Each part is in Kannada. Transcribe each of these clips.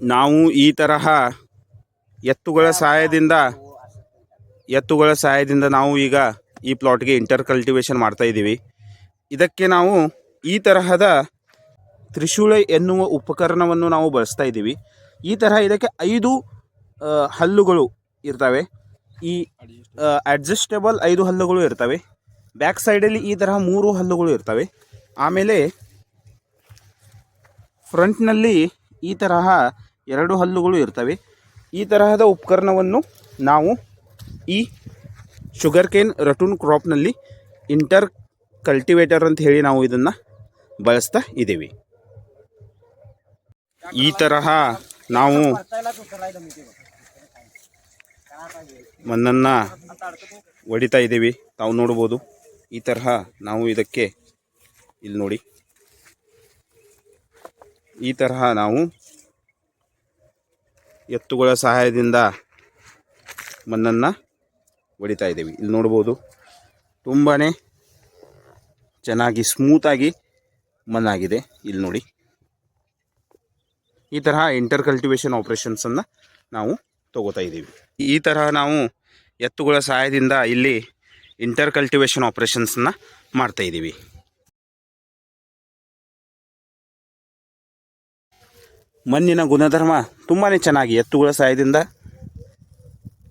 ನಾವು ಈ ತರಹ ಎತ್ತುಗಳ ಸಹಾಯದಿಂದ ಎತ್ತುಗಳ ಸಹಾಯದಿಂದ ನಾವು ಈಗ ಈ ಪ್ಲಾಟ್ಗೆ ಇಂಟರ್ ಕಲ್ಟಿವೇಷನ್ ಮಾಡ್ತಾ ಇದ್ದೀವಿ. ಇದಕ್ಕೆ ನಾವು ಈ ತರಹದ ತ್ರಿಶೂಳೆ ಎನ್ನುವ ಉಪಕರಣವನ್ನು ನಾವು ಬಳಸ್ತಾ ಇದ್ದೀವಿ. ಈ ತರಹ ಇದಕ್ಕೆ ಐದು ಹಲ್ಲುಗಳು ಇರ್ತವೆ. ಈ ಅಡ್ಜಸ್ಟೇಬಲ್ ಐದು ಹಲ್ಲುಗಳು ಇರ್ತವೆ. ಬ್ಯಾಕ್ ಸೈಡಲ್ಲಿ ಈ ತರಹ ಮೂರು ಹಲ್ಲುಗಳು ಇರ್ತವೆ. ಆಮೇಲೆ ಫ್ರಂಟ್ನಲ್ಲಿ ಈ ತರಹ ಎರಡು ಹಲ್ಲುಗಳು ಇರ್ತವೆ. ಈ ತರಹದ ಉಪಕರಣವನ್ನು ನಾವು ಈ ಶುಗರ್ ಕೇನ್ ರಟೂನ್ ಕ್ರಾಪ್ನಲ್ಲಿ ಇಂಟರ್ ಕಲ್ಟಿವೇಟರ್ ಅಂತ ಹೇಳಿ ನಾವು ಇದನ್ನು ಬಳಸ್ತಾ ಇದ್ದೀವಿ. ಈ ತರಹ ನಾವು ಮಣ್ಣನ್ನು ಹೊಡಿತಾ ಇದ್ದೀವಿ. ತಾವು ನೋಡ್ಬೋದು. ಈ ತರಹ ನಾವು ಇದಕ್ಕೆ ಇಲ್ಲಿ ನೋಡಿ. ಈ ತರಹ ನಾವು ಎತ್ತುಗಳ ಸಹಾಯದಿಂದ ಮಣ್ಣನ್ನು ಹೊಡಿತಾ ಇದ್ದೀವಿ. ಇಲ್ಲಿ ನೋಡ್ಬೋದು ತುಂಬಾ ಚೆನ್ನಾಗಿ ಸ್ಮೂತಾಗಿ ಮಣ್ಣಾಗಿದೆ. ಇಲ್ಲಿ ನೋಡಿ. ಈ ತರಹ ಇಂಟರ್ ಕಲ್ಟಿವೇಶನ್ ಆಪ್ರೇಷನ್ಸನ್ನು ನಾವು ತಗೋತಾ ಇದ್ದೀವಿ. ಈ ತರಹ ನಾವು ಎತ್ತುಗಳ ಸಹಾಯದಿಂದ ಇಲ್ಲಿ ಇಂಟರ್ ಕಲ್ಟಿವೇಶನ್ ಆಪ್ರೇಷನ್ಸನ್ನು ಮಾಡ್ತಾ ಮಣ್ಣಿನ ಗುಣಧರ್ಮ ತುಂಬಾ ಚೆನ್ನಾಗಿ ಎತ್ತುಗಳ ಸಹಾಯದಿಂದ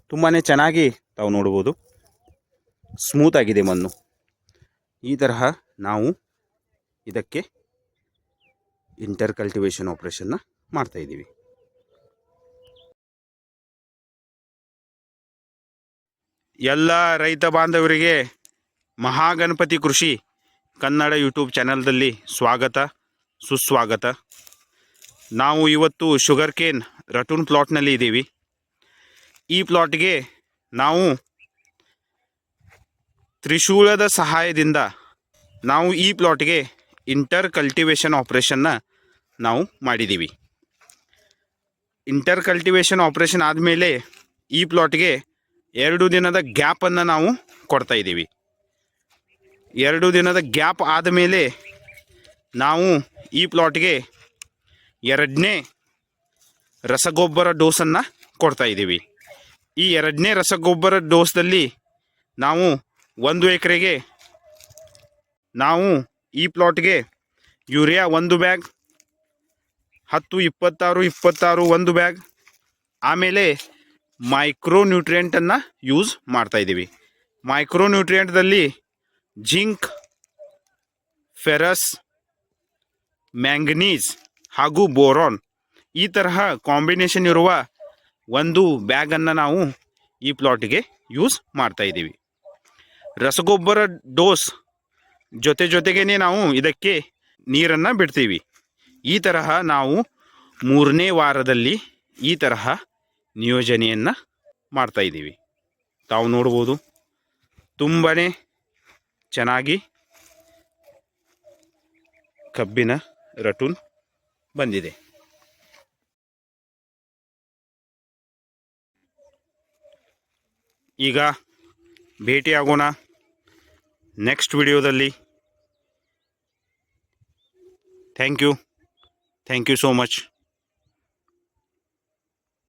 ತುಂಬಾ ಚೆನ್ನಾಗಿ ತಾವು ನೋಡ್ಬೋದು. ಸ್ಮೂತ್ ಆಗಿದೆ ಮಣ್ಣು. ಈ ತರಹ ನಾವು ಇದಕ್ಕೆ ಇಂಟರ್ ಕಲ್ಟಿವೇಶನ್ ಆಪ್ರೇಷನ್ನ ಮಾಡ್ತಾ ಇದ್ದೀವಿ. ಎಲ್ಲ ರೈತ ಬಾಂಧವರಿಗೆ ಮಹಾಗಣಪತಿ ಕೃಷಿ ಕನ್ನಡ ಯೂಟ್ಯೂಬ್ ಚಾನಲ್ದಲ್ಲಿ ಸ್ವಾಗತ, ಸುಸ್ವಾಗತ. ನಾವು ಇವತ್ತು ಶುಗರ್ ಕೇನ್ ರಟೂನ್ ಪ್ಲಾಟ್ನಲ್ಲಿ ಇದ್ದೀವಿ. ಈ ಪ್ಲಾಟ್ಗೆ ನಾವು ತ್ರಿಶೂಲದ ಸಹಾಯದಿಂದ ನಾವು ಈ ಪ್ಲಾಟ್ಗೆ ಇಂಟರ್ ಕಲ್ಟಿವೇಷನ್ ಆಪ್ರೇಷನ್ನ ನಾವು ಮಾಡಿದ್ದೀವಿ. ಇಂಟರ್ ಕಲ್ಟಿವೇಷನ್ ಆಪ್ರೇಷನ್ ಆದಮೇಲೆ ಈ ಪ್ಲಾಟ್ಗೆ ಎರಡು ದಿನದ ಗ್ಯಾಪನ್ನು ನಾವು ಕೊಡ್ತಾ ಇದ್ದೀವಿ. ಎರಡು ದಿನದ ಗ್ಯಾಪ್ ಆದಮೇಲೆ ನಾವು ಈ ಪ್ಲಾಟ್ಗೆ ಎರಡನೇ ರಸಗೊಬ್ಬರ ಡೋಸನ್ನು ಕೊಡ್ತಾ ಇದ್ದೀವಿ. ಈ ಎರಡನೇ ರಸಗೊಬ್ಬರ ಡೋಸ್ದಲ್ಲಿ ನಾವು ಒಂದು ಎಕರೆಗೆ ನಾವು ಈ ಪ್ಲಾಟ್ಗೆ ಯೂರಿಯಾ ಒಂದು ಬ್ಯಾಗ್, ಹತ್ತು, ಇಪ್ಪತ್ತಾರು ಇಪ್ಪತ್ತಾರು ಒಂದು ಬ್ಯಾಗ್, ಆಮೇಲೆ ಮೈಕ್ರೋ ನ್ಯೂಟ್ರಿಯೆಂಟನ್ನು ಯೂಸ್ ಮಾಡ್ತಾ ಇದ್ದೀವಿ. ಮೈಕ್ರೋ ನ್ಯೂಟ್ರಿಯೆಂಟ್ದಲ್ಲಿ ಜಿಂಕ್, ಫೆರಸ್, ಮ್ಯಾಂಗನೀಸ್ ಹಾಗೂ ಬೋರಾನ್. ಈ ತರಹ ಕಾಂಬಿನೇಷನ್ ಇರುವ ಒಂದು ಬ್ಯಾಗನ್ನು ನಾವು ಈ ಪ್ಲಾಟ್ಗೆ ಯೂಸ್ ಮಾಡ್ತಾ ಇದ್ದೀವಿ. ರಸಗೊಬ್ಬರ ಡೋಸ್ ಜೊತೆ ಜೊತೆಗೇ ನಾವು ಇದಕ್ಕೆ ನೀರನ್ನು ಬಿಡ್ತೀವಿ. ಈ ತರಹ ನಾವು ಮೂರನೇ ವಾರದಲ್ಲಿ ಈ ತರಹ ನಿಯೋಜನೆಯನ್ನು ಮಾಡ್ತಾ ಇದ್ದೀವಿ. ತಾವು ನೋಡ್ಬೋದು ತುಂಬಾ ಚೆನ್ನಾಗಿ ಕಬ್ಬಿನ ರಟೂನ್ ಬಂದಿದೆ. ಈಗ ಭೇಟಿಯಾಗೋಣ. ನೆಕ್ಸ್ಟ್ ವಿಡಿಯೋದಲ್ಲಿ. Thank you. Thank you so much.